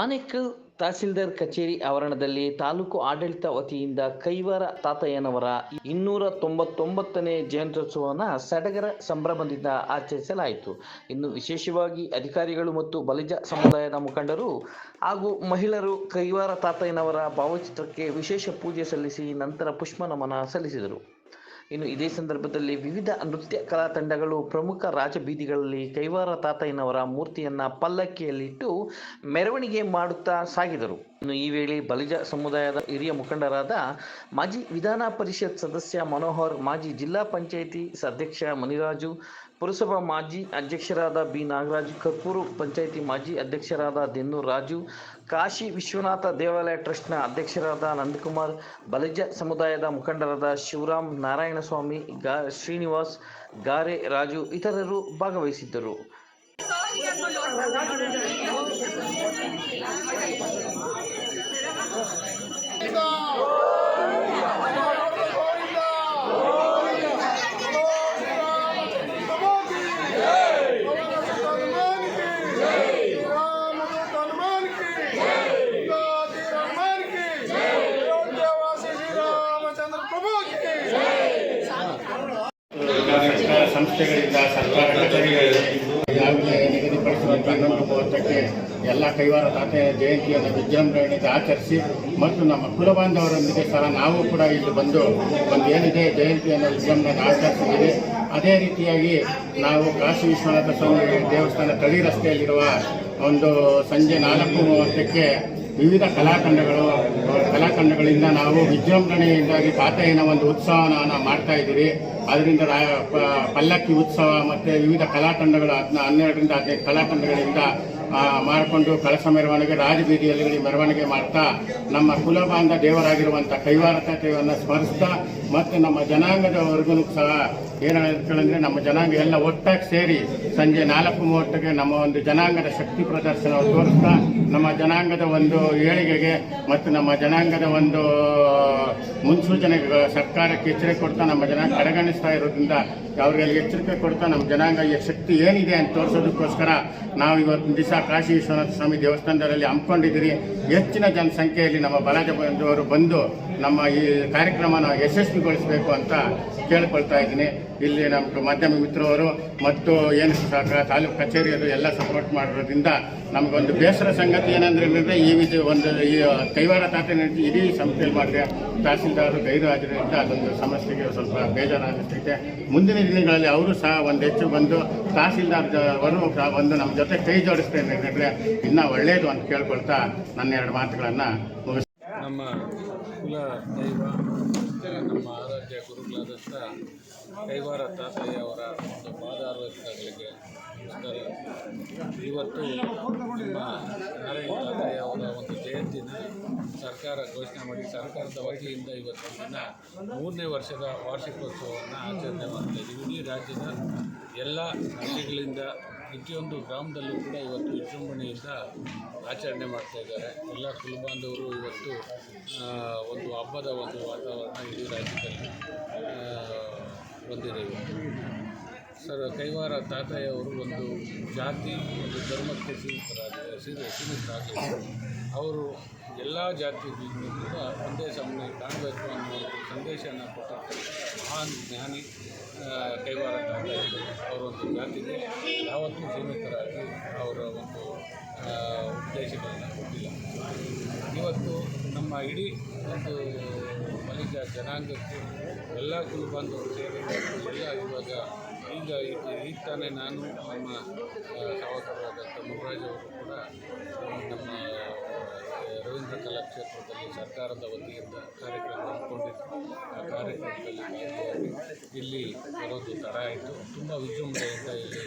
ಆನೇಕಲ್ ತಹಸೀಲ್ದಾರ್ ಕಚೇರಿ ಆವರಣದಲ್ಲಿ ತಾಲೂಕು ಆಡಳಿತ ವತಿಯಿಂದ ಕೈವಾರ ತಾತಯ್ಯನವರ ಇನ್ನೂರ ತೊಂಬತ್ತೊಂಬತ್ತನೇ ಜಯಂತ್ಯೋತ್ಸವವನ್ನು ಸಡಗರ ಸಂಭ್ರಮದಿಂದ ಆಚರಿಸಲಾಯಿತು. ಇನ್ನು ವಿಶೇಷವಾಗಿ ಅಧಿಕಾರಿಗಳು ಮತ್ತು ಬಲಿಜ ಸಮುದಾಯದ ಮುಖಂಡರು ಹಾಗೂ ಮಹಿಳೆಯರು ಕೈವಾರ ತಾತಯ್ಯನವರ ಭಾವಚಿತ್ರಕ್ಕೆ ವಿಶೇಷ ಪೂಜೆ ಸಲ್ಲಿಸಿ ನಂತರ ಪುಷ್ಪ ನಮನ ಸಲ್ಲಿಸಿದರು. ಇನ್ನು ಇದೇ ಸಂದರ್ಭದಲ್ಲಿ ವಿವಿಧ ನೃತ್ಯ ಕಲಾ ತಂಡಗಳು ಪ್ರಮುಖ ರಾಜಬೀದಿಗಳಲ್ಲಿ ಕೈವಾರ ತಾತಯ್ಯನವರ ಮೂರ್ತಿಯನ್ನ ಪಲ್ಲಕ್ಕಿಯಲ್ಲಿಟ್ಟು ಮೆರವಣಿಗೆ ಮಾಡುತ್ತಾ ಸಾಗಿದರು. ಇನ್ನು ಈ ವೇಳೆ ಬಲಿಜ ಸಮುದಾಯದ ಹಿರಿಯ ಮುಖಂಡರಾದ ಮಾಜಿ ವಿಧಾನ ಪರಿಷತ್ ಸದಸ್ಯ ಮನೋಹರ್, ಮಾಜಿ ಜಿಲ್ಲಾ ಪಂಚಾಯಿತಿ ಅಧ್ಯಕ್ಷ ಮಣಿರಾಜು ಪುರಸಭಾ ಮಾಜಿ ಅಧ್ಯಕ್ಷರಾದ ಬಿ. ನಾಗರಾಜ್, ಕರ್ಪೂರು ಪಂಚಾಯಿತಿ ಮಾಜಿ ಅಧ್ಯಕ್ಷರಾದ ದೆನ್ನೂರ್ ರಾಜು, ಕಾಶಿ ವಿಶ್ವನಾಥ ದೇವಾಲಯ ಟ್ರಸ್ಟ್ನ ಅಧ್ಯಕ್ಷರಾದ ನಂದಕುಮಾರ್, ಬಲಿಜ ಸಮುದಾಯದ ಮುಖಂಡರಾದ ಶಿವರಾಮ್ ನಾರಾಯಣಸ್ವಾಮಿ, ಗಾ ಶ್ರೀನಿವಾಸ್, ಗಾರೆ ರಾಜು ಇತರರು ಭಾಗವಹಿಸಿದ್ದರು. ಸಂಸ್ಥೆಗಳಿಂದ ಸರ್ಕಾರ ಈಗಾಗಲೇ ನಿಗದಿಪಡಿಸಿರುವಂಥ ಹನ್ನೊಂದು ಮೂವತ್ತಕ್ಕೆ ಎಲ್ಲ ಕೈವಾರ ತಾತೆಯ ಜಯಂತಿಯನ್ನು ವಿಜೃಂಭಣೆಯಿಂದ ಆಚರಿಸಿ ಮತ್ತು ನಮ್ಮ ಕುಲ ಬಾಂಧವರೊಂದಿಗೆ ಸಹ ನಾವು ಕೂಡ ಇಲ್ಲಿ ಬಂದು ಒಂದು ಏನಿದೆ ಜಯಂತಿಯನ್ನು ವಿಜೃಂಭಣೆಯಿಂದ ಆಚರಿಸಿದ್ದೀವಿ. ಅದೇ ರೀತಿಯಾಗಿ ನಾವು ಕಾಶಿ ವಿಶ್ವನಾಥ ಸ್ವಾಮಿ ದೇವಸ್ಥಾನ ತಳಿ ರಸ್ತೆಯಲ್ಲಿರುವ ಒಂದು ಸಂಜೆ ನಾಲ್ಕು ಮೂವತ್ತಕ್ಕೆ ವಿವಿಧ ಕಲಾಖಂಡಗಳು, ಕಲಾಖಂಡಗಳಿಂದ ನಾವು ವಿಜೃಂಭಣೆಯಿಂದಾಗಿ ತಾತೆಯನ್ನು ಒಂದು ಉತ್ಸವನ ಮಾಡ್ತಾ ಇದ್ದೀವಿ. ಅದರಿಂದ ರಾಯ ಪಲ್ಲಕ್ಕಿ ಉತ್ಸವ ಮತ್ತು ವಿವಿಧ ಕಲಾತಂಡಗಳು ಹದಿನ ಹನ್ನೆರಡರಿಂದ ಹದಿನೈದು ಕಲಾತಂಡಗಳಿಂದ ಮಾಡಿಕೊಂಡು ಕಳಸ ಮೆರವಣಿಗೆ ರಾಜಬೀದಿಯಲ್ಲಿ ಮೆರವಣಿಗೆ ಮಾಡ್ತಾ ನಮ್ಮ ಕುಲಬಾಂಧ ದೇವರಾಗಿರುವಂಥ ಕೈವಾರ ತಾತೆಯನ್ನು ಸ್ಮರಿಸ್ತಾ ಮತ್ತು ನಮ್ಮ ಜನಾಂಗದವರೆಗೂ ಸಹ ಏನು ನಮ್ಮ ಜನಾಂಗ ಎಲ್ಲ ಒಟ್ಟಾಗಿ ಸೇರಿ ಸಂಜೆ ನಾಲ್ಕು ಮೂವತ್ತಕ್ಕೆ ನಮ್ಮ ಒಂದು ಜನಾಂಗದ ಶಕ್ತಿ ಪ್ರದರ್ಶನ ತೋರಿಸ್ತಾ ನಮ್ಮ ಜನಾಂಗದ ಒಂದು ಏಳಿಗೆಗೆ ಮತ್ತು ನಮ್ಮ ಜನಾಂಗದ ಒಂದು ಮುನ್ಸೂಚನೆಗೆ ಸರ್ಕಾರಕ್ಕೆ ಎಚ್ಚರಿಕೆ ಕೊಡ್ತಾ ನಮ್ಮ ಜನಾಂಗ ಕಡೆಗಣಿಸ್ತಾ ಇರೋದ್ರಿಂದ ಅವ್ರಿಗೆ ಎಚ್ಚರಿಕೆ ಕೊಡ್ತಾ ನಮ್ಮ ಜನಾಂಗ ಶಕ್ತಿ ಏನಿದೆ ಅಂತ ತೋರಿಸೋದಕ್ಕೋಸ್ಕರ ನಾವು ಇವತ್ತು ದಿವಸ ಕಾಶಿ ವಿಶ್ವನಾಥ ಸ್ವಾಮಿ ದೇವಸ್ಥಾನದಲ್ಲಿ ಹಮ್ಮಿಕೊಂಡಿದ್ದೀರಿ. ಹೆಚ್ಚಿನ ಜನಸಂಖ್ಯೆಯಲ್ಲಿ ನಮ್ಮ ಬಲಾಜ ಬಂಧುವರು ಬಂದು ನಮ್ಮ ಈ ಕಾರ್ಯಕ್ರಮನ ಯಶಸ್ವಿಗೊಳಿಸಬೇಕು ಅಂತ ಕೇಳ್ಕೊಳ್ತಾ ಇದ್ದೀನಿ. ಇಲ್ಲಿ ನಮ್ಮ ಮಾಧ್ಯಮ ಮಿತ್ರವರು ಮತ್ತು ಏನು ಸಹಕಾರ ತಾಲೂಕು ಕಚೇರಿಯವರು ಎಲ್ಲ ಸಪೋರ್ಟ್ ಮಾಡಿರೋದ್ರಿಂದ ನಮಗೊಂದು ಬೇಸರ ಸಂಗತಿ ಏನಂದ್ರೆ ಈ ವಿಧಿ ಒಂದು ಈ ಕೈವಾರ ತಾತನ ಇಡೀ ಸಂಸ್ಥೆಯಲ್ಲಿ ಮಾಡಿದೆ. ತಹಸೀಲ್ದಾರರು ಆಗಿರೋದ್ರಿಂದ ಅದೊಂದು ಸಮಸ್ಯೆಗೆ ಸ್ವಲ್ಪ ಬೇಜಾರಾಗುತ್ತೈತೆ ಮುಂದಿನ ದಿನಗಳಲ್ಲಿ ಅವರು ಸಹ ಒಂದು ಹೆಚ್ಚು ಬಂದು ತಹಸೀಲ್ದಾರ್ ಅವರು ಒಂದು ನಮ್ಮ ಜೊತೆ ಕೈ ಜೋಡಿಸ್ತೇನೆ ಯಾಕಂದರೆ ಇನ್ನೂ ಒಳ್ಳೆಯದು ಅಂತ ಕೇಳ್ಕೊಳ್ತಾ ನನ್ನ ಎರಡು ಮಾತುಗಳನ್ನು ನಮ್ಮ ಕುಲ ದೈವ, ನಮ್ಮ ಆರಾಧ್ಯ ಗುರುಗಳಾದಂಥ ಕೈವಾರ ತಾತಯ್ಯ ಅವರ ಒಂದು ಪಾದಾರ್ವಗಳಿಗೆ ನಮಸ್ಕಾರ ಇವತ್ತು ಅವರ ಒಂದು ಜಯಂತಿನ ಸರ್ಕಾರ ಘೋಷಣೆ ಮಾಡಿ ಸರ್ಕಾರದ ವತಿಯಿಂದ ಇವತ್ತು ದಿನ ಮೂರನೇ ವರ್ಷದ ವಾರ್ಷಿಕೋತ್ಸವವನ್ನು ಆಚರಣೆ ಮಾಡ್ತಾ ಇದ್ದೀವಿ. ಇಡೀ ರಾಜ್ಯದ ಎಲ್ಲ ಹಳ್ಳಿಗಳಿಂದ ಪ್ರತಿಯೊಂದು ಗ್ರಾಮದಲ್ಲೂ ಕೂಡ ಇವತ್ತು ವಿಜೃಂಭಣೆಯಿಂದ ಆಚರಣೆ ಮಾಡ್ತಾ ಇದ್ದಾರೆ. ಎಲ್ಲ ಕುಲಬಾಂಧವರು ಇವತ್ತು ಒಂದು ಹಬ್ಬದ ಒಂದು ವಾತಾವರಣ ಇಡೀ ರಾಜ್ಯದಲ್ಲಿ ಇವತ್ತು ಸರ್, ಕೈವಾರ ತಾತಯ್ಯವರು ಒಂದು ಜಾತಿ ಒಂದು ಧರ್ಮಕ್ಕೆ ಸೀಮಿತರಾಗಿ ಸೀರೆ ಅವರು ಎಲ್ಲ ಜಾತಿ ಕೂಡ ಒಂದೇ ಸಮನೆ ಕಾಣಬೇಕು ಅನ್ನೋ ಒಂದು ಸಂದೇಶನ ಕೊಟ್ಟಂಥ ಮಹಾನ್ ಜ್ಞಾನಿ ಕೈವಾರ ತಾತಯ್ಯರು ಅವರೊಂದು ಜಾತಿಗೆ ಯಾವತ್ತೂ ಸೀಮಿತರಾಗಿ ಅವರ ಒಂದು ಉದ್ದೇಶಗಳನ್ನು ಕೊಟ್ಟಿಲ್ಲ. ಇವತ್ತು ನಮ್ಮ ಇಡೀ ಒಂದು ಮಲಿಜ ಜನಾಂಗಕ್ಕೆ ಎಲ್ಲ ಕುಲಬಂಧುಗಳು ಸೇರಿ ಎಲ್ಲ ಇವಾಗ ಈಗ ಈಗ ತಾನೇ ನಾನು ನಮ್ಮ ಸಹೋದರರಾದ ಮುರುರಾಜ್ ಅವರು ಕೂಡ ನಮ್ಮ ರವೀಂದ್ರ ಕಲಾಕ್ಷೇತ್ರದಲ್ಲಿ ಸರ್ಕಾರದ ವತಿಯಿಂದ ಕಾರ್ಯಕ್ರಮ ಹಮ್ಮಿಕೊಂಡಿದ್ದು ಆ ಕಾರ್ಯಕ್ರಮದಲ್ಲಿ ಭಾಗಿಯಾಗಿ ಇಲ್ಲಿ ಬರೋದು ತಡ ಆಯಿತು. ತುಂಬ ವಿಜೃಂಭಣೆಯಿಂದ ಇಲ್ಲಿ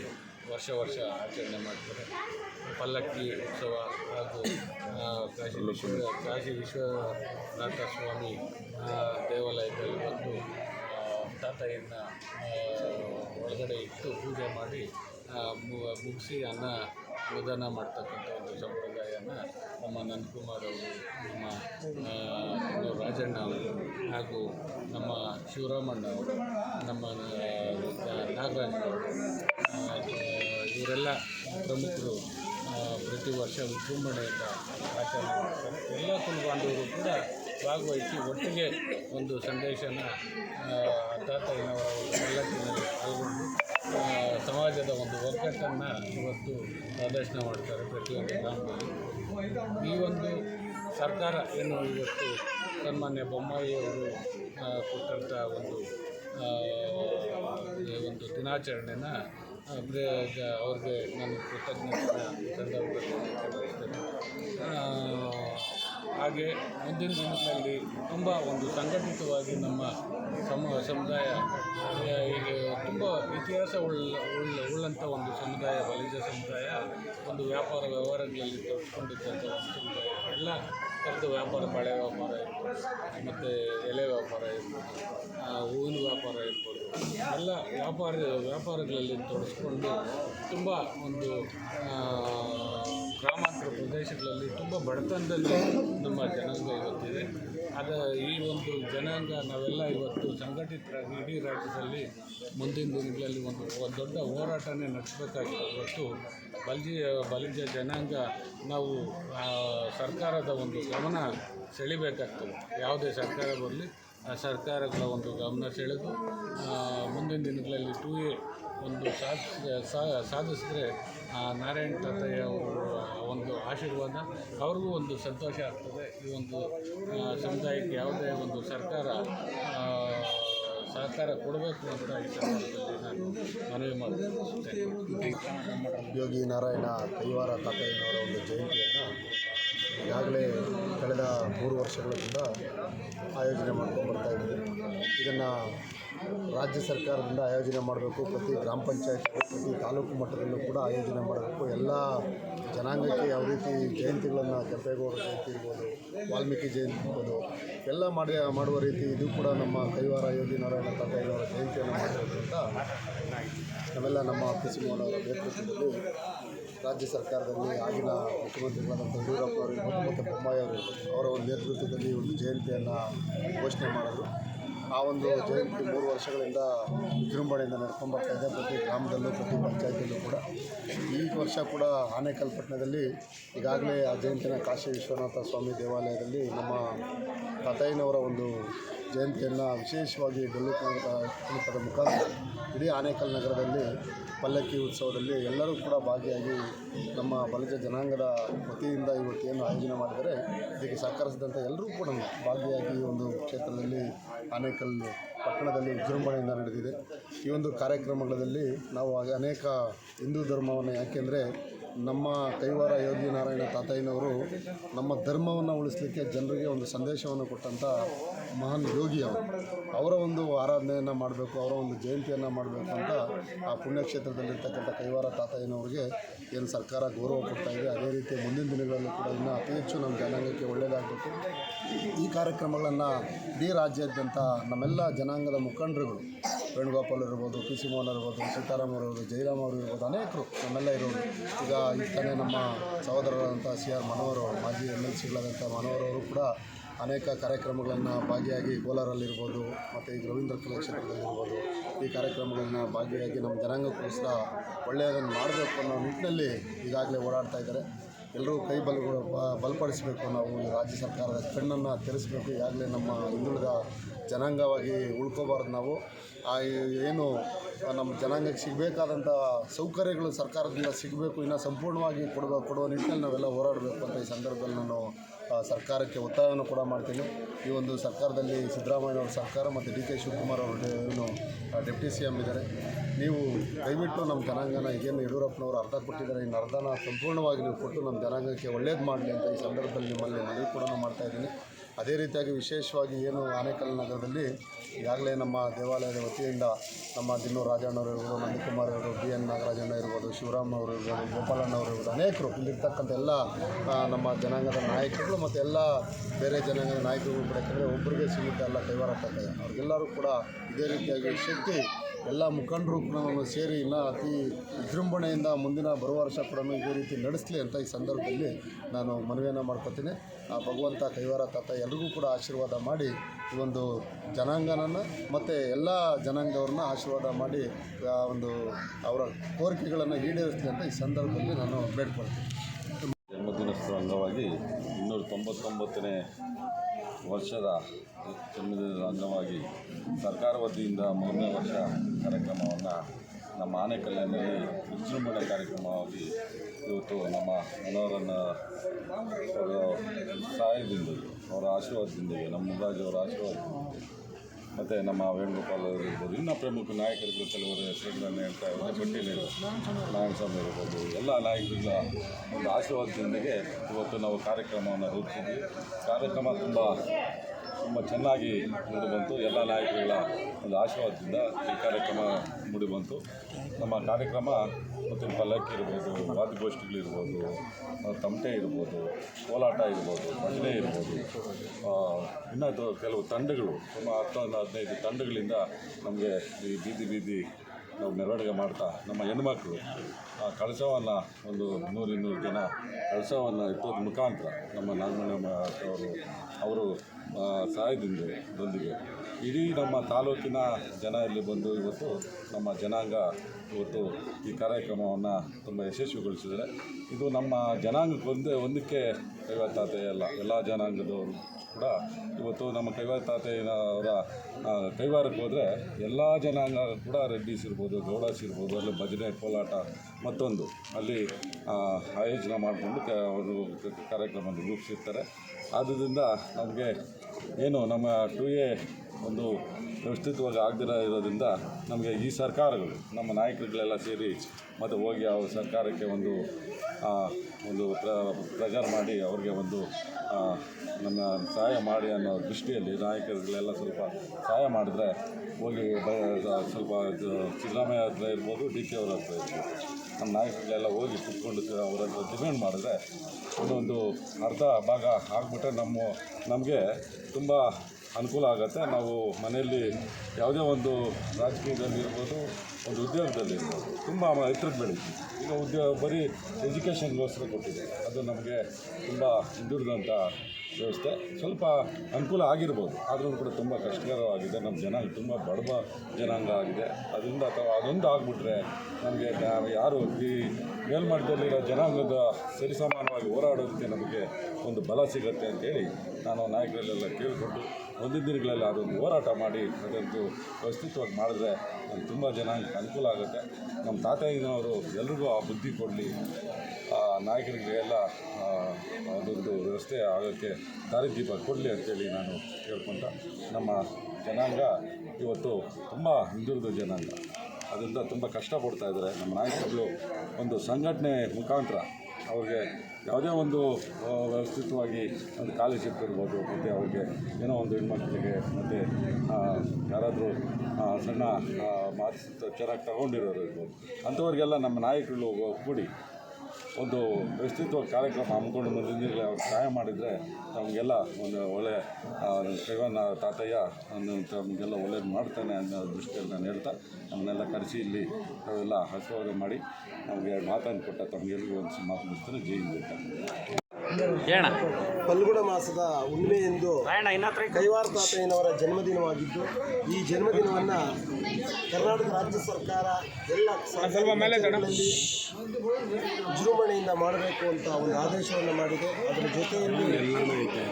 ವರ್ಷ ವರ್ಷ ಆಚರಣೆ ಮಾಡ್ತಾರೆ. ಪಲ್ಲಕ್ಕಿ ಉತ್ಸವ ಹಾಗೂ ಕಾಶಿ ವಿಶ್ವ, ಕಾಶಿ ವಿಶ್ವನಾಥ ಸ್ವಾಮಿ ದೇವಾಲಯದಲ್ಲಿ ಬಂದು ತಾತಯ್ಯನ ಒಳಗಡೆ ಇಟ್ಟು ಪೂಜೆ ಮಾಡಿ ಮುಗಿಸಿ ಅನ್ನ ಪ್ರದಾನ ಮಾಡ್ತಕ್ಕಂಥ ಒಂದು ಸಂಪ್ರದಾಯನ ನಮ್ಮ ನಂದಕುಮಾರ್ ಅವರು, ನಮ್ಮ ರಾಜಣ್ಣ ಅವರು ಹಾಗೂ ನಮ್ಮ ಶಿವರಾಮಣ್ಣ ಅವರು, ನಮ್ಮ ನಾಗರಾಜ್ ಇವರೆಲ್ಲ ಪ್ರಮುಖರು ಪ್ರತಿ ವರ್ಷ ವಿಜೃಂಭಣೆಯಿಂದ ಆಚರಣೆ ಮಾಡ್ತಾರೆ. ಎಲ್ಲ ಕುಲ ಬಾಂಧವರು ಕೂಡ ಭಾಗವಹಿಸಿ ಒಟ್ಟಿಗೆ ಒಂದು ಸಂದೇಶನ ತಾತಯ್ಯನವರ ಪಲ್ಲಕ್ಕಿನಲ್ಲಿ ಪಾಲ್ಗೊಂಡು ಸಮಾಜದ ಒಂದು ಒಗ್ಗಟ್ಟನ್ನು ಇವತ್ತು ಪ್ರದರ್ಶನ ಮಾಡ್ತಾರೆ ಪ್ರತಿಯೊಂದು ಗ್ರಾಮದಲ್ಲಿ. ಈ ಒಂದು ಸರ್ಕಾರ ಏನು ಇವತ್ತು ಸನ್ಮಾನ್ಯ ಬೊಮ್ಮಾಯಿಯವರು ಕೊಟ್ಟಂಥ ಒಂದು ಒಂದು ದಿನಾಚರಣೆನ ಅವ್ರಿಗೆ ನಾನು ಕೃತಜ್ಞತೆ ಸಂದರ್ಭದಲ್ಲಿ ಹಾಗೆ ಮುಂದಿನ ದಿನಗಳಲ್ಲಿ ತುಂಬ ಒಂದು ಸಂಘಟಿತವಾಗಿ ನಮ್ಮ ಸಮ, ಸಮುದಾಯ ಈಗ ತುಂಬ ಇತಿಹಾಸ ಉಳ್ಳ ಉಳ್ಳ ಉಳ್ಳಂಥ ಒಂದು ಸಮುದಾಯ ಬಲಿಜ ಸಮುದಾಯ, ಒಂದು ವ್ಯಾಪಾರ ವ್ಯವಹಾರಗಳಲ್ಲಿ ತೊಡಕೊಂಡಿದ್ದಂಥ ಒಂದು ಸಮುದಾಯ. ಎಲ್ಲ ಥರದ ವ್ಯಾಪಾರ, ಬಳೆ ವ್ಯಾಪಾರ ಇರ್ಬೋದು, ಮತ್ತು ಎಲೆ ವ್ಯಾಪಾರ ಇರ್ಬೋದು ಹೂವಿನ ವ್ಯಾಪಾರ ಇರ್ಬೋದು, ಎಲ್ಲ ವ್ಯಾಪಾರ, ವ್ಯಾಪಾರಗಳಲ್ಲಿ ತೊಡಸ್ಕೊಂಡು ತುಂಬ ಒಂದು ಪ್ರದೇಶಗಳಲ್ಲಿ ತುಂಬ ಬಡತನದಲ್ಲಿ ನಮ್ಮ ಜನಾಂಗ ಇವತ್ತಿದೆ. ಅದ ಈ ಒಂದು ಜನಾಂಗ ನಾವೆಲ್ಲ ಇವತ್ತು ಸಂಘಟಿತರಾಗಿ ಇಡೀ ರಾಜ್ಯದಲ್ಲಿ ಮುಂದಿನ ದಿನಗಳಲ್ಲಿ ಒಂದು ದೊಡ್ಡ ಹೋರಾಟನೇ ನಡೆಸಬೇಕಾಗಿದೆ. ಇವತ್ತು ಬಲ್ಜಿ, ಬಲಿಜ ಜನಾಂಗ ನಾವು ಸರ್ಕಾರದ ಒಂದು ಗಮನ ಸೆಳಿಬೇಕಾಗ್ತದೆ. ಯಾವುದೇ ಸರ್ಕಾರ ಬರಲಿ ಸರ್ಕಾರಗಳ ಒಂದು ಗಮನ ಸೆಳೆದು ಮುಂದಿನ ದಿನಗಳಲ್ಲಿ ಟೂ ಎ ಒಂದು ಸಾಧಿ ಸಾಧಿಸಿದ್ರೆ ನಾರಾಯಣ ತಾತಯ್ಯ ಅವರು ಒಂದು ಆಶೀರ್ವಾದ, ಅವ್ರಿಗೂ ಒಂದು ಸಂತೋಷ ಆಗ್ತದೆ. ಈ ಒಂದು ಸಮುದಾಯಕ್ಕೆ ಯಾವುದೇ ಒಂದು ಸರ್ಕಾರ ಸಹಕಾರ ಕೊಡಬೇಕು ಅಂತ ಈ ಸಂದರ್ಭದಲ್ಲಿ ನಾನು ಮನವಿ ಮಾಡ್ತೇನೆ. ಯೋಗಿ ನಾರಾಯಣ ಕೈವಾರ ತಾತಯ್ಯನವರ ಒಂದು ಜಯಂತಿಯನ್ನು ಈಗಾಗಲೇ ಕಳೆದ ಮೂರು ವರ್ಷಗಳಿಂದ ಆಯೋಜನೆ ಮಾಡ್ಕೊಂಡು ಬರ್ತಾ ಇದ್ದೀವಿ. ಇದನ್ನು ರಾಜ್ಯ ಸರ್ಕಾರದಿಂದ ಆಯೋಜನೆ ಮಾಡಬೇಕು, ಪ್ರತಿ ಗ್ರಾಮ ಪಂಚಾಯತ್, ಪ್ರತಿ ತಾಲೂಕು ಮಟ್ಟದಲ್ಲೂ ಕೂಡ ಆಯೋಜನೆ ಮಾಡಬೇಕು. ಎಲ್ಲ ಜನಾಂಗಕ್ಕೆ ಯಾವ ರೀತಿ ಜಯಂತಿಗಳನ್ನು ಕೆಂಪೇಗೌಡ ಜಯಂತಿ ಇರ್ಬೋದು, ವಾಲ್ಮೀಕಿ ಜಯಂತಿ ಇರ್ಬೋದು, ಎಲ್ಲ ಮಾಡಿ, ಮಾಡುವ ರೀತಿ ಇದು ಕೂಡ ನಮ್ಮ ಕೈವಾರ ಯೋಗಿ ನಾರಾಯಣ ತಾತಯ್ಯನವರ ಜಯಂತಿಯನ್ನು ಮಾಡಿರೋದ್ರಿಂದ ನಾವೆಲ್ಲ ನಮ್ಮ ಪಿ ಸಿ ನೇತೃತ್ವದಲ್ಲಿ ರಾಜ್ಯ ಸರ್ಕಾರದಲ್ಲಿ ಆಗಿನ ಮುಖ್ಯಮಂತ್ರಿಗಳಾದಂಥ ಯಡಿಯೂರಪ್ಪ ಅವರು, ಮತ್ತು ಬೊಮ್ಮಾಯಿ ಅವರು ಅವರ ನೇತೃತ್ವದಲ್ಲಿ ಒಂದು ಜಯಂತಿಯನ್ನು ಘೋಷಣೆ ಮಾಡೋದು ಆ ಒಂದು ಜಯಂತಿ ಮೂರು ವರ್ಷಗಳಿಂದ ವಿಜೃಂಭಣೆಯಿಂದ ನಡ್ಕೊಂಡು ಬರ್ತಾ ಇದೆ ಪ್ರತಿ ಗ್ರಾಮದಲ್ಲೂ, ಪ್ರತಿ ಪಂಚಾಯತಿಯಲ್ಲೂ ಕೂಡ. ಈ ವರ್ಷ ಕೂಡ ಆನೇಕಲ್ ಪಟ್ಟಣದಲ್ಲಿ ಈಗಾಗಲೇ ಆ ಜಯಂತಿನ ಕಾಶಿ ವಿಶ್ವನಾಥ ಸ್ವಾಮಿ ದೇವಾಲಯದಲ್ಲಿ ನಮ್ಮ ತಾತಯ್ಯನವರ ಒಂದು ಜಯಂತಿಯನ್ನು ವಿಶೇಷವಾಗಿ ಡೊಳ್ಳು ಕುಣಿತ ಕುಣಿತದ ಮುಖಾಂತರ ಇಡೀ ಆನೇಕಲ್ ನಗರದಲ್ಲಿ, ಪಲ್ಲಕ್ಕಿ ಉತ್ಸವದಲ್ಲಿ ಎಲ್ಲರೂ ಕೂಡ ಭಾಗಿಯಾಗಿ ನಮ್ಮ ಬಲಜ ಜನಾಂಗದ ವತಿಯಿಂದ ಇವತ್ತು ಏನು ಆಯೋಜನೆ ಮಾಡಿದರೆ ಇದಕ್ಕೆ ಸಹಕರಿಸಿದಂಥ ಎಲ್ಲರೂ ಕೂಡ ಭಾಗಿಯಾಗಿ ಈ ಒಂದು ಕ್ಷೇತ್ರದಲ್ಲಿ ಆನೇಕಲ್ ಪಟ್ಟಣದಲ್ಲಿ ವಿಜೃಂಭಣೆಯಿಂದ ನಡೆದಿದೆ. ಈ ಒಂದು ಕಾರ್ಯಕ್ರಮಗಳಲ್ಲಿ ನಾವು ಅನೇಕ ಹಿಂದೂ ಧರ್ಮವನ್ನು ಯಾಕೆಂದರೆ ನಮ್ಮ ಕೈವಾರ ಯೋಗಿ ನಾರಾಯಣ ತಾತಯ್ಯನವರು ನಮ್ಮ ಧರ್ಮವನ್ನು ಉಳಿಸಲಿಕ್ಕೆ ಜನರಿಗೆ ಒಂದು ಸಂದೇಶವನ್ನು ಕೊಟ್ಟಂಥ ಮಹಾನ್ ಯೋಗಿ ಅವರು. ಅವರ ಒಂದು ಆರಾಧನೆಯನ್ನು ಮಾಡಬೇಕು, ಅವರ ಒಂದು ಜಯಂತಿಯನ್ನು ಮಾಡಬೇಕು ಅಂತ ಆ ಪುಣ್ಯಕ್ಷೇತ್ರದಲ್ಲಿರ್ತಕ್ಕಂಥ ಕೈವಾರ ತಾತಯ್ಯನವ್ರಿಗೆ ಏನು ಸರ್ಕಾರ ಗೌರವ ಕೊಡ್ತಾ ಇದೆ, ಅದೇ ರೀತಿ ಮುಂದಿನ ದಿನಗಳಲ್ಲಿ ಕೂಡ ಇನ್ನೂ ಅತಿ ಹೆಚ್ಚು ನಮ್ಮ ಜನಾಂಗಕ್ಕೆ ಒಳ್ಳೆಯದಾಗಬೇಕು ಈ ಕಾರ್ಯಕ್ರಮಗಳನ್ನು ಇಡೀ ರಾಜ್ಯಾದ್ಯಂತ ನಮ್ಮೆಲ್ಲ ಜನಾಂಗದ ಮುಖಂಡರುಗಳು, ವೇಣುಗೋಪಾಲ್ ಇರ್ಬೋದು, ಪಿ ಸಿ ಮೋಹನ್ ಇರ್ಬೋದು ಸೀತಾರಾಮ್ ಇರ್ಬೋದು ಜಯರಾಮ್ ಅವರು ಇರ್ಬೋದು, ಅನೇಕರು ನಮ್ಮೆಲ್ಲ ಇರೋರು. ಈಗ ಈ ತಾನೇ ನಮ್ಮ ಸಹೋದರರಾದಂಥ ಸಿ ಆರ್ ಮನೋಹರ್ ಅವರು, ಮಾಜಿ ಎಂ ಎಲ್ ಸಿಗಳಾದಂಥ ಮನೋಹರ್ ಅವರು ಕೂಡ ಅನೇಕ ಕಾರ್ಯಕ್ರಮಗಳನ್ನು ಭಾಗಿಯಾಗಿ ಕೋಲಾರಲ್ಲಿರ್ಬೋದು, ಮತ್ತು ಈ ರವೀಂದ್ರ ಕಲಾಕ್ಷೇತ್ರದಲ್ಲಿರ್ಬೋದು, ಈ ಕಾರ್ಯಕ್ರಮಗಳನ್ನು ಭಾಗಿಯಾಗಿ ನಮ್ಮ ಜನಾಂಗಕ್ಕೋಸ್ಕರ ಒಳ್ಳೆಯದನ್ನು ಮಾಡಬೇಕು ಅನ್ನೋ ನಿಟ್ಟಿನಲ್ಲಿ ಈಗಾಗಲೇ ಓಡಾಡ್ತಾ ಇದ್ದಾರೆ. ಎಲ್ಲರೂ ಕೈ ಬಲ ಬಲಪಡಿಸಬೇಕು ನಾವು ರಾಜ್ಯ ಸರ್ಕಾರದ ಕಣ್ಣನ್ನು ತೆರೆಸಬೇಕು. ಈಗಾಗಲೇ ನಮ್ಮ ಹಿಂದುಳಿದ ಜನಾಂಗವಾಗಿ ಉಳ್ಕೋಬಾರ್ದು ನಾವು. ಆ, ಏನು, ನಮ್ಮ ಜನಾಂಗಕ್ಕೆ ಸಿಗಬೇಕಾದಂಥ ಸೌಕರ್ಯಗಳು ಸರ್ಕಾರದಿಂದ ಸಿಗಬೇಕು, ಇನ್ನು ಸಂಪೂರ್ಣವಾಗಿ ಕೊಡುವ ಕೊಡುವ ನಿಟ್ಟಿನಲ್ಲಿ ನಾವೆಲ್ಲ ಹೋರಾಡಬೇಕು ಅಂತ ಈ ಸಂದರ್ಭದಲ್ಲಿ ನಾನು ಸರ್ಕಾರಕ್ಕೆ ಒತ್ತಾಯವನ್ನು ಕೂಡ ಮಾಡ್ತೀನಿ. ಈ ಒಂದು ಸರ್ಕಾರದಲ್ಲಿ ಸಿದ್ದರಾಮಯ್ಯನವ್ರ ಸರ್ಕಾರ ಮತ್ತು ಡಿ ಕೆ ಶಿವಕುಮಾರ್ ಅವರು ಡೆಪ್ಟಿ ಸಿ ಎಂ ಇದ್ದಾರೆ. ನೀವು ದಯವಿಟ್ಟು ನಮ್ಮ ಜನಾಂಗನ ಏನು ಯಡಿಯೂರಪ್ಪನವರು ಅರ್ಧ ಕೊಟ್ಟಿದ್ದಾರೆ, ಇನ್ನು ಅರ್ಧನ ಸಂಪೂರ್ಣವಾಗಿ ನೀವು ಕೊಟ್ಟು ನಮ್ಮ ಜನಾಂಗಕ್ಕೆ ಒಳ್ಳೇದು ಮಾಡಲಿ ಅಂತ ಈ ಸಂದರ್ಭದಲ್ಲಿ ನಿಮ್ಮಲ್ಲಿ ಮನವಿ ಕೂಡ ಮಾಡ್ತಾ ಇದ್ದೀನಿ. ಅದೇ ರೀತಿಯಾಗಿ ವಿಶೇಷವಾಗಿ ಏನು ಆನೇಕಲ್ ನಗರದಲ್ಲಿ ಈಗಾಗಲೇ ನಮ್ಮ ದೇವಾಲಯದ ವತಿಯಿಂದ ನಮ್ಮ ದಿನ್ನೂರು ರಾಜಣ್ಣವರು ಇರ್ಬೋದು, ನಂದಕುಮಾರ್ ಅವರು ಬಿ ಎನ್ ನಾಗರಾಜಣ್ಣ ಇರ್ಬೋದು, ಶಿವರಾಮ್ ಅವರು ಇರ್ಬೋದು, ಗೋಪಾಲಣ್ಣ ಅವರು ಇರ್ಬೋದು, ಅನೇಕರು ಇಲ್ಲಿರ್ತಕ್ಕಂಥ ಎಲ್ಲ ನಮ್ಮ ಜನಾಂಗದ ನಾಯಕರುಗಳು ಮತ್ತು ಎಲ್ಲ ಬೇರೆ ಜನಾಂಗದ ನಾಯಕರುಗಳು ಕೂಡ ಯಾಕಂದರೆ ಒಬ್ಬರಿಗೆ ಸೀಮಿತ ಎಲ್ಲ ಕೈವಾರ ತಾತಯ್ಯ ಅವ್ರಿಗೆಲ್ಲರೂ ಕೂಡ ಇದೇ ರೀತಿಯಾಗಿ ಶಕ್ತಿ ಎಲ್ಲ ಮುಖಂಡರು ಕೂಡ ಸೇರಿ ಇನ್ನು ಅತಿ ವಿಜೃಂಭಣೆಯಿಂದ ಮುಂದಿನ ಬರುವ ವರ್ಷ ಕೂಡ ಇದೇ ರೀತಿ ನಡೆಸಲಿ ಅಂತ ಈ ಸಂದರ್ಭದಲ್ಲಿ ನಾನು ಮನವಿಯನ್ನು ಮಾಡ್ಕೊತೀನಿ. ಆ ಭಗವಂತ ಕೈವಾರ ತಾತ ಎಲ್ರಿಗೂ ಕೂಡ ಆಶೀರ್ವಾದ ಮಾಡಿ ಈ ಒಂದು ಜನಾಂಗನನ್ನು ಮತ್ತು ಎಲ್ಲ ಜನಾಂಗವ್ರನ್ನ ಆಶೀರ್ವಾದ ಮಾಡಿ ಒಂದು ಅವರ ಕೋರಿಕೆಗಳನ್ನು ಈಡೇರಿಸಲಿ ಅಂತ ಈ ಸಂದರ್ಭದಲ್ಲಿ ನಾನು ಬೇಡ್ಕೊಳ್ತೀನಿ. ಅಂಗವಾಗಿ ಇನ್ನೂರ ತೊಂಬತ್ತೊಂಬತ್ತನೇ ವರ್ಷದ ಜನ್ಮದಿನದ ಅಂಗವಾಗಿ ಸರ್ಕಾರ ವತಿಯಿಂದ ಮೂರನೇ ವರ್ಷ ಕಾರ್ಯಕ್ರಮವನ್ನು ನಮ್ಮ ಆನೆಕಲ್ಲಿನಲ್ಲಿ ವಿಜೃಂಭಣೆ ಕಾರ್ಯಕ್ರಮವಾಗಿ ಇವತ್ತು ನಮ್ಮ ಮನೋರನ್ನ ಅವರ ಸಹಾಯದಿಂದ, ಅವರ ಆಶೀರ್ವಾದದಿಂದ, ನಮ್ಮ ಮುರಾಜ್ ಅವರ ಆಶೀರ್ವಾದದಿಂದ ಮತ್ತು ನಮ್ಮ ವೇಣುಗೋಪಾಲ್ ಇರ್ಬೋದು ಇನ್ನೂ ಪ್ರಮುಖ ನಾಯಕರುಗಳು ಕೆಲವರು ಹೆಸರುಗಳನ್ನು ಹೇಳ್ತಾ ಇದ್ದಾರೆ ನಾಯಕ ನಾರಾಯಣಸ್ವಾಮಿ ಇರ್ಬೋದು, ಎಲ್ಲ ನಾಯಕರುಗಳ ಒಂದು ಆಶೀರ್ವಾದದೊಂದಿಗೆ ಇವತ್ತು ನಾವು ಕಾರ್ಯಕ್ರಮವನ್ನು ರೂಪಿಸಿದ್ವಿ. ಕಾರ್ಯಕ್ರಮ ತುಂಬ ತುಂಬ ಚೆನ್ನಾಗಿ ಮೂಡಿಬಂತು. ಎಲ್ಲ ನಾಯಕರುಗಳ ಒಂದು ಆಶೀರ್ವಾದದಿಂದ ಈ ಕಾರ್ಯಕ್ರಮ ಮೂಡಿಬಂತು. ನಮ್ಮ ಕಾರ್ಯಕ್ರಮ ಮತ್ತು ಪಲ್ಲಕ್ಕಿ ಇರ್ಬೋದು ವಾದ್ಯಗೋಷ್ಠಿಗಳಿರ್ಬೋದು ತಮಟೆ ಇರ್ಬೋದು, ಕೋಲಾಟ ಇರ್ಬೋದು, ಭಜನೆ ಇರ್ಬೋದು. ಇನ್ನೂ ಕೆಲವು ತಂಡಗಳು ಸುಮಾರು ಹತ್ತೊಂದು ಹದಿನೈದು ತಂಡಗಳಿಂದ ನಮಗೆ ಈ ಬೀದಿ ಬೀದಿ ನಾವು ಮೆರವಣಿಗೆ ಮಾಡ್ತಾ ನಮ್ಮ ಹೆಣ್ಮಕ್ಳು, ಆ ಕಳಶವನ್ನು ಒಂದು ನೂರಿನ್ನೂರು ಜನ ಕಳಸವನ್ನು ಇಟ್ಟೋದ್ರ ಮುಖಾಂತರ ನಮ್ಮ ನಾಗಮಣ್ಣ ಅವರು ಸಹಾಯದಿಂದ ದೊಂದಿಗೆ. ಇಡೀ ನಮ್ಮ ತಾಲೂಕಿನ ಜನ ಇಲ್ಲಿ ಬಂದು ಇವತ್ತು ನಮ್ಮ ಜನಾಂಗ ಇವತ್ತು ಈ ಕಾರ್ಯಕ್ರಮವನ್ನು ತುಂಬ ಯಶಸ್ವಿಗೊಳಿಸಿದರೆ ಇದು ನಮ್ಮ ಜನಾಂಗಕ್ಕೆ ಒಂದೇ ಒಂದಕ್ಕೆ ಕೈವಾರ ಎಲ್ಲ ಎಲ್ಲ ಜನಾಂಗದವರು ಕೂಡ ಇವತ್ತು ನಮ್ಮ ಕೈವಾರ ತಾತೆಯವರ ಆ, ಕೈವಾರಕ್ಕೆ ಹೋದರೆ ಎಲ್ಲ ಜನಾಂಗ ಕೂಡ ರೆಡ್ಡಿಸ್ ಇರ್ಬೋದು ಗೌಡಾಸ್ ಇರ್ಬೋದು ಅಲ್ಲಿ ಭಜನೆ ಕೋಲಾಟ ಮತ್ತೊಂದು. ಅಲ್ಲಿ ಆಯೋಜನೆ ಮಾಡಿಕೊಂಡು ಅವರು ರೂಪಿಸಿರ್ತಾರೆ. ಆದ್ದರಿಂದ ನಮಗೆ အင်းတော်နောက်မှတို့ရဲ့ ಒಂದು ವ್ಯವಸ್ಥಿತವಾಗಿ ಆಗದಿರ ಇರೋದ್ರಿಂದ ನಮಗೆ ಈ ಸರ್ಕಾರಗಳು, ನಮ್ಮ ನಾಯಕರುಗಳೆಲ್ಲ ಸೇರಿ ಮತ್ತು ಹೋಗಿ ಅವ್ರ ಸರ್ಕಾರಕ್ಕೆ ಒಂದು ಒಂದು ಪ್ರ ಪ್ರೆಜರ್ ಮಾಡಿ ಅವ್ರಿಗೆ ಒಂದು ನನ್ನ ಸಹಾಯ ಮಾಡಿ ಅನ್ನೋ ದೃಷ್ಟಿಯಲ್ಲಿ ನಾಯಕರುಗಳೆಲ್ಲ ಸ್ವಲ್ಪ ಸಹಾಯ ಮಾಡಿದ್ರೆ ಹೋಗಿ ಸ್ವಲ್ಪ ಸಿದ್ದರಾಮಯ್ಯ ಹತ್ರ ಇರ್ಬೋದು ಡಿ ಕೆ ಅವ್ರ ಹತ್ರ ಇರ್ಬೋದು. ನಮ್ಮ ನಾಯಕರುಗಳೆಲ್ಲ ಹೋಗಿ ಕುತ್ಕೊಂಡು ಅವರ ಡಿಮ್ಯಾಂಡ್ ಮಾಡಿದ್ರೆ ಒಂದೊಂದು ಅರ್ಧ ಭಾಗ ಆಗಿಬಿಟ್ರೆ ನಮ್ಮ, ನಮಗೆ ತುಂಬ ಅನುಕೂಲ ಆಗುತ್ತೆ. ನಾವು ಮನೆಯಲ್ಲಿ ಯಾವುದೇ ಒಂದು ರಾಜಕೀಯದಲ್ಲಿ ಇರ್ಬೋದು, ಒಂದು ಉದ್ಯೋಗದಲ್ಲಿ ಇರ್ಬೋದು, ತುಂಬ ಎತ್ತರಕ್ಕೆ ಬೆಳೀತೀವಿ. ಈಗ ಉದ್ಯೋಗ ಬರೀ ಎಜುಕೇಷನ್ಗೋಸ್ಕರ ಕೊಟ್ಟಿದೆ ಅದು ನಮಗೆ ತುಂಬ ಹಿಂದುಳಿದಂಥ ವ್ಯವಸ್ಥೆ ಸ್ವಲ್ಪ ಅನುಕೂಲ ಆಗಿರ್ಬೋದು. ಆದ್ರೂ ಕೂಡ ತುಂಬ ಕಷ್ಟಕರವಾಗಿದೆ. ನಮ್ಮ ಜನ ತುಂಬ ಬಡವ ಜನಾಂಗ ಆಗಿದೆ. ಅದರಿಂದ ಅಥವಾ ಅದೊಂದು ಆಗಿಬಿಟ್ರೆ ನಮಗೆ ಯಾರು ಈ ಮೇಲ್ಮಟ್ಟದಲ್ಲಿರೋ ಜನಾಂಗದ ಸರಿಸಮಾನವಾಗಿ ಹೋರಾಡೋದಕ್ಕೆ ನಮಗೆ ಒಂದು ಬಲ ಸಿಗುತ್ತೆ ಅಂತೇಳಿ ನಾನು ನಾಯಕರಲ್ಲೆಲ್ಲ ಕೇಳಿಕೊಂಡು ಒಂದು ದಿನಗಳಲ್ಲಿ ಅದೊಂದು ಹೋರಾಟ ಮಾಡಿ ಅದೊಂದು ವ್ಯವಸ್ಥಿತವಾಗಿ ಮಾಡಿದ್ರೆ ತುಂಬ ಜನಾಂಗಕ್ಕೆ ಅನುಕೂಲ ಆಗುತ್ತೆ. ನಮ್ಮ ತಾತಯ್ಯನವರು ಎಲ್ರಿಗೂ ಆ ಬುದ್ಧಿ ಕೊಡಲಿ. ನಾಯಕರಿಗೆ ಎಲ್ಲ ಅದೊಂದು ವ್ಯವಸ್ಥೆ ಆಗೋಕ್ಕೆ ದಾರಿದೀಪ ಕೊಡಲಿ ಅಂತೇಳಿ ನಾನು ಕೇಳ್ಕೊಂಡ ನಮ್ಮ ಜನಾಂಗ ಇವತ್ತು ತುಂಬ ಹಿಂದುಳಿದ ಜನಾಂಗ. ಅದರಿಂದ ತುಂಬ ಕಷ್ಟಪಡ್ತಾ ಇದ್ದಾರೆ. ನಮ್ಮ ನಾಯಕರುಗಳು ಒಂದು ಸಂಘಟನೆ ಮುಖಾಂತರ ಅವ್ರಿಗೆ ಯಾವುದೇ ಒಂದು ವ್ಯವಸ್ಥಿತವಾಗಿ ಒಂದು ಕಾಲೇಜ್ ಇರ್ಬೋದು, ಮತ್ತು ಅವ್ರಿಗೆ ಏನೋ ಒಂದು ಹೆಣ್ಮಕ್ಳಿಗೆ, ಮತ್ತು ಯಾರಾದರೂ ಸಣ್ಣ ಮಾತು ಚೆನ್ನಾಗಿ ತಗೊಂಡಿರೋರು ಇರ್ಬೋದು. ಅಂಥವ್ರಿಗೆಲ್ಲ ನಮ್ಮ ನಾಯಕರುಗಳು ಕೂಡಿ ಒಂದು ವ್ಯಸ್ತಿತ್ವ ಕಾರ್ಯಕ್ರಮ ಹಮ್ಮಿಕೊಂಡು ದಿನಗಳಲ್ಲಿ ಅವ್ರು ಸಹಾಯ ಮಾಡಿದರೆ ನಮಗೆಲ್ಲ ಒಂದು ಒಳ್ಳೆಯ ಕೈವನ್ನ ತಾತಯ್ಯ ನಮಗೆಲ್ಲ ಒಳ್ಳೇದು ಮಾಡ್ತಾನೆ ಅನ್ನೋ ದೃಷ್ಟಿಯಲ್ಲಿ ನಾನು ಹೇಳ್ತಾ, ನಮ್ಮನ್ನೆಲ್ಲ ಕರೆಸಿ ಇಲ್ಲಿ ಅವೆಲ್ಲ ಆಶೀರ್ವಾದ ಮಾಡಿ ನಮಗೆ ಮಾತನ್ನು ಕೊಟ್ಟ ತಮಗೆಲ್ಲರಿಗೂ ಒಂದು ಮಾತು ಮುಗಿಸ್ತಾನೆ ಜೈ ಹೇಳ ಫಲ್ಗುಣ ಮಾಸದ ಹುಣ್ಣಿಮೆ ಎಂದು ಕೈವಾರ ತಾತಯ್ಯನವರ ಜನ್ಮದಿನವಾಗಿದ್ದು ಈ ಜನ್ಮದಿನವನ್ನು ಕರ್ನಾಟಕ ರಾಜ್ಯ ಸರ್ಕಾರ ಎಲ್ಲ ವಿಜೃಂಭಣೆಯಿಂದ ಮಾಡಬೇಕು ಅಂತ ಒಂದು ಆದೇಶವನ್ನು ಮಾಡಿದೆ. ಅದರ ಜೊತೆಯಲ್ಲಿ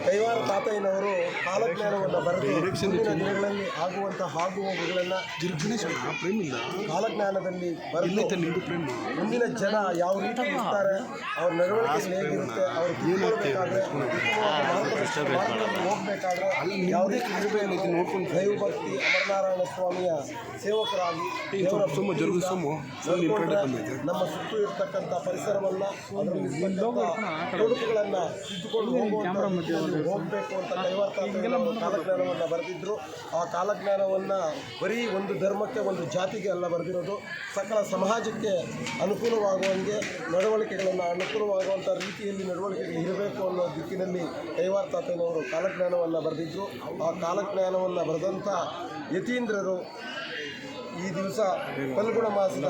ಕೈವಾರ ತಾತಯ್ಯನವರು ಕಾಲಜ್ಞಾನವನ್ನು ಬರೆದು ಮುಂದಿನ ದಿನಗಳಲ್ಲಿ ಆಗುವಂಥ ಹಾಗು ಹೋಗುಗಳನ್ನು ಕಾಲಜ್ಞಾನದಲ್ಲಿ ಬರೆದು ಮುಂದಿನ ಜನ ಯಾವ ರೀತಿ ಇರ್ತಾರೆ ಅವ್ರ ನಡವಳಿಕೆ ಹೇಗಿರುತ್ತೆ ಅವ್ರು ತಿಳ್ಕೊಳ್ಬೇಕಾದ್ರೆ ಹೋಗ್ಬೇಕಾದ್ರೆ ಯಾವುದೇ ಇರಬೇಕು ನೋಡ್ಕೊಂಡು ದೈವಭಕ್ತಿ ಅಮರನಾರಾಯಣ ಸ್ವಾಮಿಯ ಸೇವಕರಾಗಿ ದೇವರ ನಮ್ಮ ಸುತ್ತು ಇರ್ತಕ್ಕಂಥ ಪರಿಸರವನ್ನ ಅದರಲ್ಲಿರ್ತಕ್ಕಂಥ ತೊಡಕುಗಳನ್ನ ತಿದ್ದುಕೊಂಡು ಹೋಗಬೇಕು ಅಂತ ಕೈವಾರ ಕಾಲಜ್ಞಾನವನ್ನು ಬರೆದಿದ್ದರು ಆ ಕಾಲಜ್ಞಾನವನ್ನು ಬರೀ ಒಂದು ಧರ್ಮಕ್ಕೆ ಒಂದು ಜಾತಿಗೆ ಅಲ್ಲ ಬರೆದಿರೋದು. ಸಕಲ ಸಮಾಜಕ್ಕೆ ಅನುಕೂಲವಾಗುವಂಗೆ ನಡವಳಿಕೆಗಳನ್ನು ಅನುಕೂಲವಾಗುವಂಥ ರೀತಿಯಲ್ಲಿ ನಡವಳಿಕೆಗಳು ಇರಬೇಕು ಅನ್ನೋ ದಿಕ್ಕಿನಲ್ಲಿ ಕೈವಾರ ತಾತನವರು ಕಾಲಜ್ಞಾನವನ್ನು ಬರೆದಿದ್ದರು ಆ ಕಾಲಜ್ಞಾನವನ್ನು ಬರೆದಂಥ ಯತೀಂದ್ರರು ಈ ದಿವಸ ಫಲ್ಗುಣ ಮಾಸದ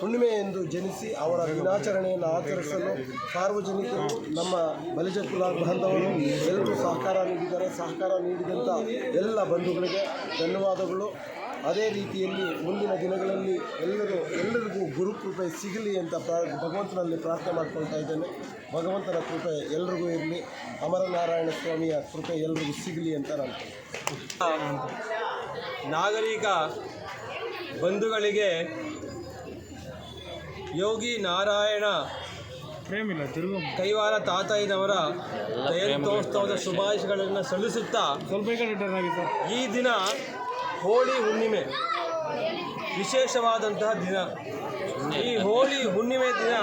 ಹುಣ್ಣಿಮೆ ಎಂದು ಜನಿಸಿ ಅವರ ದಿನಾಚರಣೆಯನ್ನು ಆಚರಿಸಲು ಸಾರ್ವಜನಿಕರು ನಮ್ಮ ಬಲಿಜ ಕುಲ ಬಾಂಧವರು ಎಲ್ಲರೂ ಸಹಕಾರ ನೀಡಿದ್ದಾರೆ. ಸಹಕಾರ ನೀಡಿದಂಥ ಎಲ್ಲ ಬಂಧುಗಳಿಗೆ ಧನ್ಯವಾದಗಳು. ಅದೇ ರೀತಿಯಲ್ಲಿ ಮುಂದಿನ ದಿನಗಳಲ್ಲಿ ಎಲ್ಲರೂ ಎಲ್ಲರಿಗೂ ಗುರುಕೃಪೆ ಸಿಗಲಿ ಅಂತ ಪ್ರಾ, ಭಗವಂತನಲ್ಲಿ ಪ್ರಾರ್ಥನೆ ಮಾಡ್ಕೊಳ್ತಾ ಇದ್ದೇನೆ. ಭಗವಂತನ ಕೃಪೆ ಎಲ್ರಿಗೂ ಇರಲಿ. ಅಮರನಾರಾಯಣ ಸ್ವಾಮಿಯ ಕೃಪೆ ಎಲ್ರಿಗೂ ಸಿಗಲಿ ಅಂತ ನಾನು ನಾಗರಿಕ ಬಂಧುಗಳಿಗೆ ಯೋಗಿ ನಾರಾಯಣ ಕೈವಾರ ತಾತಯ್ಯನವರ ಜಯಂತೋತ್ಸವದ ಶುಭಾಶಯಗಳನ್ನು ಸಲ್ಲಿಸುತ್ತಾ ಈ ದಿನ ಹೋಳಿ ಹುಣ್ಣಿಮೆ ವಿಶೇಷವಾದಂತಹ ದಿನ. ಈ ಹೋಳಿ ಹುಣ್ಣಿಮೆ ದಿನ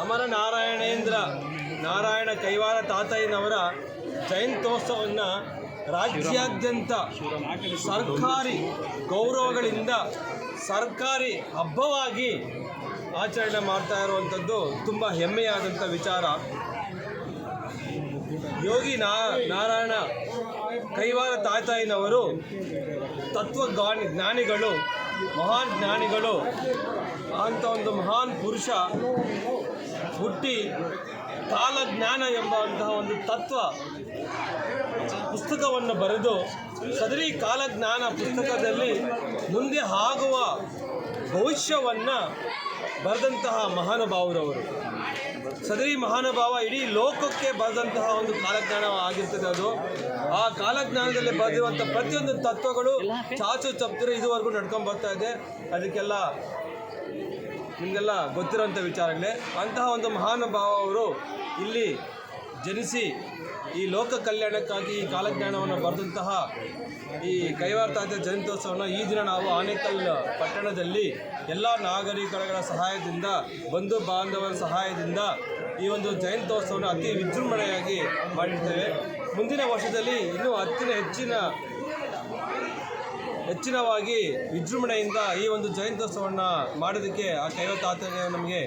ಅಮರ ನಾರಾಯಣೇಂದ್ರ ನಾರಾಯಣ ಕೈವಾರ ತಾತಯ್ಯನವರ ಜಯಂತ್ಯೋತ್ಸವವನ್ನು ರಾಜ್ಯಾದ್ಯಂತ ಸರ್ಕಾರಿ ಗೌರವಗಳಿಂದ ಸರ್ಕಾರಿ ಹಬ್ಬವಾಗಿ ಆಚರಣೆ ಮಾಡ್ತಾ ಇರುವಂಥದ್ದು ತುಂಬ ಹೆಮ್ಮೆಯಾದಂಥ ವಿಚಾರ. ಯೋಗಿ ನಾ, ನಾರಾಯಣ ಕೈವಾರ ತಾತಾಯಿನವರು ತತ್ವ ಜ್ಞಾನಿಗಳು, ಮಹಾನ್ ಜ್ಞಾನಿಗಳು ಅಂತ ಒಂದು ಮಹಾನ್ ಪುರುಷ ಹುಟ್ಟಿ ಕಾಲಜ್ಞಾನ ಎಂಬಂತಹ ಒಂದು ತತ್ವ ಪುಸ್ತಕವನ್ನು ಬರೆದು ಸದರಿ ಕಾಲಜ್ಞಾನ ಪುಸ್ತಕದಲ್ಲಿ ಮುಂದೆ ಆಗುವ ಭವಿಷ್ಯವನ್ನು ಬರೆದಂತಹ ಮಹಾನುಭಾವರವರು. ಸದರಿ ಮಹಾನುಭಾವ ಇಡೀ ಲೋಕಕ್ಕೆ ಬರೆದಂತಹ ಒಂದು ಕಾಲಜ್ಞಾನ ಆಗಿರ್ತದೆ ಅದು. ಆ ಕಾಲಜ್ಞಾನದಲ್ಲಿ ಬರೆದಿರುವಂಥ ಪ್ರತಿಯೊಂದು ತತ್ವಗಳು ಚಾಚು ಚಪ್ತರು ಇದುವರೆಗೂ ನಡ್ಕೊಂಡು ಬರ್ತಾ ಇದೆ. ಅದಕ್ಕೆಲ್ಲ ನಿಮಗೆಲ್ಲ ಗೊತ್ತಿರೋಂಥ ವಿಚಾರಗಳೇ. ಅಂತಹ ಒಂದು ಮಹಾನುಭಾವ ಅವರು ಇಲ್ಲಿ ಜನಿಸಿ ಈ ಲೋಕ ಕಲ್ಯಾಣಕ್ಕಾಗಿ ಈ ಕಾಲಜ್ಞಾನವನ್ನು ಬರೆದಂತಹ ಈ ಕೈವಾರ ತಾತ ಜಯಂತ್ಯೋತ್ಸವನ ಈ ದಿನ ನಾವು ಆನೇಕಲ್ ಪಟ್ಟಣದಲ್ಲಿ ಎಲ್ಲ ನಾಗರಿಕರ ಸಹಾಯದಿಂದ, ಬಂಧು ಬಾಂಧವರ ಸಹಾಯದಿಂದ ಈ ಒಂದು ಜಯಂತ್ಯೋತ್ಸವನ ಅತಿ ವಿಜೃಂಭಣೆಯಾಗಿ ಮಾಡಿರ್ತೇವೆ. ಮುಂದಿನ ವರ್ಷದಲ್ಲಿ ಇನ್ನೂ ಹತ್ತಿನ ಹೆಚ್ಚಿನ ಹೆಚ್ಚಿನವಾಗಿ ವಿಜೃಂಭಣೆಯಿಂದ ಈ ಒಂದು ಜಯಂತ್ಯೋತ್ಸವವನ್ನು ಮಾಡೋದಕ್ಕೆ ಆ ಕೈವತ್ತಾತ ನಮಗೆ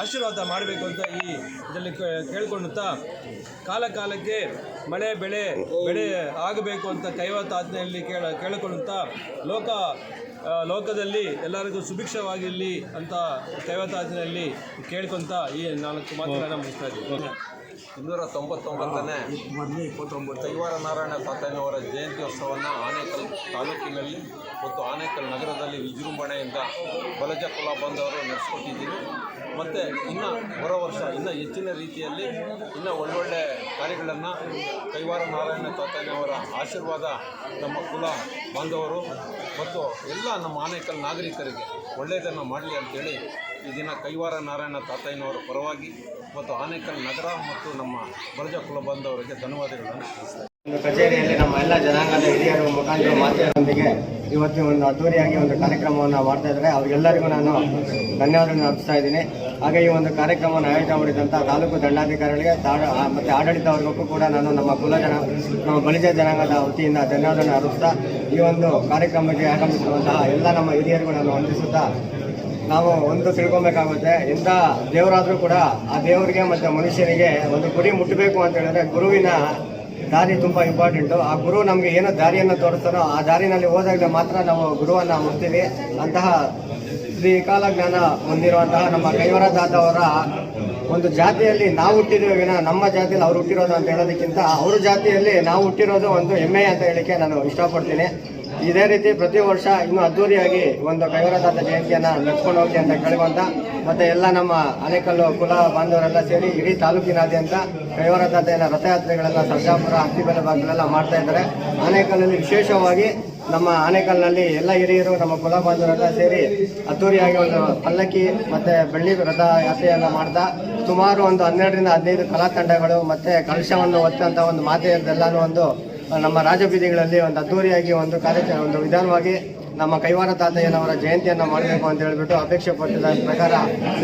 ಆಶೀರ್ವಾದ ಮಾಡಬೇಕು ಅಂತ ಈ ಇದರಲ್ಲಿ ಕೇಳ್ಕೊಳ್ಳುತ್ತಾ ಕಾಲ ಕಾಲಕ್ಕೆ ಮಳೆ, ಬೆಳೆ ಬೆಳೆ ಆಗಬೇಕು ಅಂತ ಕೈವತ್ತಾತನೆಯಲ್ಲಿ ಕೇಳ, ಕೇಳಿಕೊಳ್ಳುತ್ತಾ, ಲೋಕ ಲೋಕದಲ್ಲಿ ಎಲ್ಲರಿಗೂ ಸುಭಿಕ್ಷವಾಗಿರಲಿ ಅಂತ ಕೈವತ್ತ ಆಜ್ಞೆಯಲ್ಲಿ ಕೇಳ್ಕೊಂತ ಈ ನಾಲ್ಕು ಮಾತುಗಳನ್ನ ಮುಗಿಸ್ತಾ ಇದ್ದೀವಿ. ಇನ್ನೂರ ತೊಂಬತ್ತೊಂಬತ್ತನೇ ಕೈವಾರ ನಾರಾಯಣ ತಾತಯ್ಯನವರ ಜಯಂತ್ಯೋತ್ಸವವನ್ನು ಆನೇಕಲ್ ತಾಲೂಕಿನಲ್ಲಿ ಮತ್ತು ಆನೇಕಲ್ ನಗರದಲ್ಲಿ ವಿಜೃಂಭಣೆಯಿಂದ ಬಲಜ ಕುಲ ಬಂದವರು ನಡೆಸ್ಕೊಟ್ಟಿದ್ದೀವಿ. ಮತ್ತು ಇನ್ನು ಬರೋ ವರ್ಷ, ಇನ್ನೂ ಹೆಚ್ಚಿನ ರೀತಿಯಲ್ಲಿ ಇನ್ನೂ ಒಳ್ಳೊಳ್ಳೆ ಕಾರ್ಯಗಳನ್ನು ಕೈವಾರ ನಾರಾಯಣ ತಾತಯ್ಯನವರ ಆಶೀರ್ವಾದ ನಮ್ಮ ಕುಲ, ಬಾಂಧವರು ಮತ್ತು ಎಲ್ಲ ನಮ್ಮ ಆನೇಕಲ್ ನಾಗರಿಕರಿಗೆ ಒಳ್ಳೆಯದನ್ನು ಮಾಡಲಿ ಅಂತೇಳಿ ಈ ದಿನ ಕೈವಾರ ನಾರಾಯಣ ತಾತಯ್ಯನವರ ಪರವಾಗಿ ಮತ್ತು ಆನೇಕಲ್ ನಗರ ಮತ್ತು ನಮ್ಮ ಬಲಜ ಕುಲ ಬಾಂಧವರಿಗೆ ಧನ್ಯವಾದಗಳನ್ನು ಒಂದು ಕಚೇರಿಯಲ್ಲಿ ನಮ್ಮ ಎಲ್ಲ ಜನಾಂಗದ ಹಿರಿಯರು, ಮುಖಂಡರು ಮಾತೆಯರೊಂದಿಗೆ ಇವತ್ತು ಒಂದು ಅದ್ದೂರಿಯಾಗಿ ಒಂದು ಕಾರ್ಯಕ್ರಮವನ್ನು ಮಾಡ್ತಾ ಇದ್ದಾರೆ. ಅವರಿಗೆಲ್ಲರಿಗೂ ನಾನು ಧನ್ಯವಾದಗಳನ್ನು ಅರ್ಪಿಸ್ತಾ ಇದ್ದೀನಿ. ಹಾಗೆ ಈ ಒಂದು ಕಾರ್ಯಕ್ರಮವನ್ನು ಆಯೋಜನೆ ಮಾಡಿದಂಥ ತಾಲೂಕು ದಂಡಾಧಿಕಾರಿಗಳಿಗೆ ಮತ್ತು ಆಡಳಿತ ವರ್ಗಕ್ಕೂ ಕೂಡ ನಾನು ನಮ್ಮ ಕುಲ ಜನ, ನಮ್ಮ ಬಲಿಜ ಜನಾಂಗದ ವತಿಯಿಂದ ಧನ್ಯವಾದವನ್ನು ಅರ್ಪಿಸ್ತಾ, ಈ ಒಂದು ಕಾರ್ಯಕ್ರಮಕ್ಕೆ ಆಗಮಿಸಿರುವಂತಹ ಎಲ್ಲ ನಮ್ಮ ಹಿರಿಯರಿಗೂ ನಾನು ವಂದಿಸುತ್ತಾ, ನಾವು ಒಂದು ತಿಳ್ಕೊಬೇಕಾಗುತ್ತೆ, ಎಂಥ ದೇವರಾದರೂ ಕೂಡ ಆ ದೇವರಿಗೆ ಮತ್ತು ಮನುಷ್ಯನಿಗೆ ಒಂದು ಗುರಿ ಮುಟ್ಟಬೇಕು ಅಂತ ಹೇಳಿದ್ರೆ ಗುರುವಿನ ದಾರಿ ತುಂಬ ಇಂಪಾರ್ಟೆಂಟು. ಆ ಗುರು ನಮಗೆ ಏನೋ ದಾರಿಯನ್ನು ತೋರಿಸ್ತಾನೋ ಆ ದಾರಿನಲ್ಲಿ ಹೋದಾಗ ಮಾತ್ರ ನಾವು ಗುರುವನ್ನು ಮುಟ್ತೀವಿ. ಅಂತಹ ಶ್ರೀಕಾಲ ಜ್ಞಾನ ಹೊಂದಿರುವಂತಹ ನಮ್ಮ ಕೈವರ ಅವರ ಒಂದು ಜಾತಿಯಲ್ಲಿ ನಾವು ಹುಟ್ಟಿದ್ವಿ ವಿನ ನಮ್ಮ ಜಾತಿಯಲ್ಲಿ ಅವ್ರು ಹುಟ್ಟಿರೋದು ಅಂತ ಹೇಳೋದಕ್ಕಿಂತ ಅವ್ರ ಜಾತಿಯಲ್ಲಿ ನಾವು ಹುಟ್ಟಿರೋದು ಒಂದು ಹೆಮ್ಮೆ ಅಂತ ಹೇಳಿಕೆ ನಾನು ಇಷ್ಟಪಡ್ತೀನಿ. ಇದೇ ರೀತಿ ಪ್ರತಿ ವರ್ಷ ಇನ್ನೂ ಅದ್ದೂರಿಯಾಗಿ ಒಂದು ಕೈವರದಾತ ಜಯಂತಿಯನ್ನು ನಡೆಸ್ಕೊಂಡು ಹೋಗಿ ಅಂತ ಕೇಳುವಂತ ಮತ್ತೆ ಎಲ್ಲ ನಮ್ಮ ಅನೇಕಲ್ಲು ಕುಲ, ಬಾಂಧವರೆಲ್ಲ ಸೇರಿ ಇಡೀ ತಾಲೂಕಿನಾದ್ಯಂತ ಕೈವರದಾತೆಯನ್ನ ರಥಯಾತ್ರೆಗಳೆಲ್ಲ ಸರ್ಜಾಪುರ ಹತ್ತಿಬೆಲೆ ಭಾಗಗಳೆಲ್ಲ ಮಾಡ್ತಾ ಇದ್ದಾರೆ. ಅನೇಕಲ್ಲಲ್ಲಿ ವಿಶೇಷವಾಗಿ ನಮ್ಮ ಆನೆಕಲ್ನಲ್ಲಿ ಎಲ್ಲ ಹಿರಿಯರು ನಮ್ಮ ಕುಲ ಬಾಂಧವರೆಲ್ಲ ಸೇರಿ ಅದ್ದೂರಿಯಾಗಿ ಒಂದು ಪಲ್ಲಕ್ಕಿ ಮತ್ತು ಬೆಳ್ಳಿ ರಥ ಯಾತ್ರೆಯನ್ನು ಮಾಡ್ತಾ ಸುಮಾರು ಒಂದು ಹನ್ನೆರಡರಿಂದ ಹದಿನೈದು ಕಲಾ ತಂಡಗಳು ಮತ್ತು ಕಲಶವನ್ನು ಹೊತ್ತಂಥ ಒಂದು ಮಾತೆಯದ್ದೆಲ್ಲನೂ ಒಂದು, ನಮ್ಮ ರಾಜಬೀದಿಗಳಲ್ಲಿ ಒಂದು ಅದ್ದೂರಿಯಾಗಿ ಒಂದು ಕಾರ್ಯ ಒಂದು ವಿಧಾನವಾಗಿ ನಮ್ಮ ಕೈವಾರ ತಾತಯ್ಯನವರ ಜಯಂತಿಯನ್ನು ಮಾಡಬೇಕು ಅಂತ ಹೇಳ್ಬಿಟ್ಟು ಅಪೇಕ್ಷೆ ಪಟ್ಟಿದ ಪ್ರಕಾರ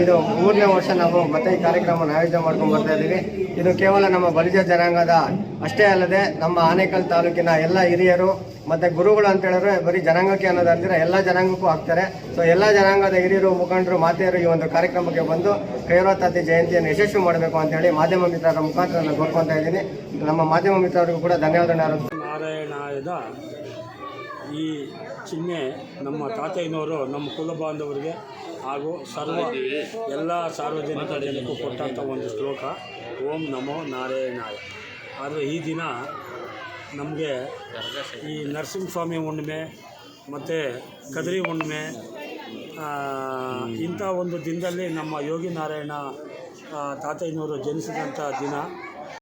ಇದು ಮೂರನೇ ವರ್ಷ ನಾವು ಮತ್ತೆ ಈ ಕಾರ್ಯಕ್ರಮವನ್ನು ಆಯೋಜನೆ ಮಾಡ್ಕೊಂಡು ಬರ್ತಾ ಇದ್ದೀವಿ. ಇದು ಕೇವಲ ನಮ್ಮ ಬಲಿಜ ಜನಾಂಗದ ಅಷ್ಟೇ ಅಲ್ಲದೆ ನಮ್ಮ ಆನೇಕಲ್ ತಾಲೂಕಿನ ಎಲ್ಲ ಹಿರಿಯರು ಮತ್ತು ಗುರುಗಳು ಅಂತ ಹೇಳಿದ್ರೆ ಬರೀ ಜನಾಂಗಕ್ಕೆ ಅನ್ನೋದಂದ್ರೆ ಎಲ್ಲ ಜನಾಂಗಕ್ಕೂ ಆಗ್ತಾರೆ. ಸೊ ಎಲ್ಲ ಜನಾಂಗದ ಹಿರಿಯರು, ಮುಖಂಡರು, ಮಾತೆಯರು ಈ ಒಂದು ಕಾರ್ಯಕ್ರಮಕ್ಕೆ ಬಂದು ಕೈವಾರ ತಾತಿ ಜಯಂತಿಯನ್ನು ಯಶಸ್ವಿ ಮಾಡಬೇಕು ಅಂತ ಹೇಳಿ ಮಾಧ್ಯಮ ಮಿತ್ರರ ಮುಖಾಂತರ ನಾನು ಕೋರ್ಕೊತಾ ಇದ್ದೀನಿ. ನಮ್ಮ ಮಾಧ್ಯಮ ಮಿತ್ರರಿಗೂ ಕೂಡ ಧನ್ಯವಾದಗಳನ್ನು ನಾರಾಯಣದ ಈ ಚಿಹ್ನೆ ನಮ್ಮ ತಾತಯ್ಯನವರು, ನಮ್ಮ ಕುಲ ಬಾಂಧವರಿಗೆ ಹಾಗೂ ಸರ್ವ ಎಲ್ಲ ಸಾರ್ವಜನಿಕ ಜನಕ್ಕೂ ಕೊಟ್ಟಂಥ ಒಂದು ಶ್ಲೋಕ, ಓಂ ನಮೋ ನಾರಾಯಣಾಯ. ಆದರೆ ಈ ದಿನ ನಮಗೆ ಈ ನರಸಿಂಹಸ್ವಾಮಿ ಹುಣ್ಣಿಮೆ ಮತ್ತು ಕದರಿ ಹುಣ್ಣಿಮೆ ಇಂಥ ಒಂದು ದಿನದಲ್ಲಿ ನಮ್ಮ ಯೋಗಿ ನಾರಾಯಣ ತಾತಯ್ಯನವರು ಜನಿಸಿದಂಥ ದಿನ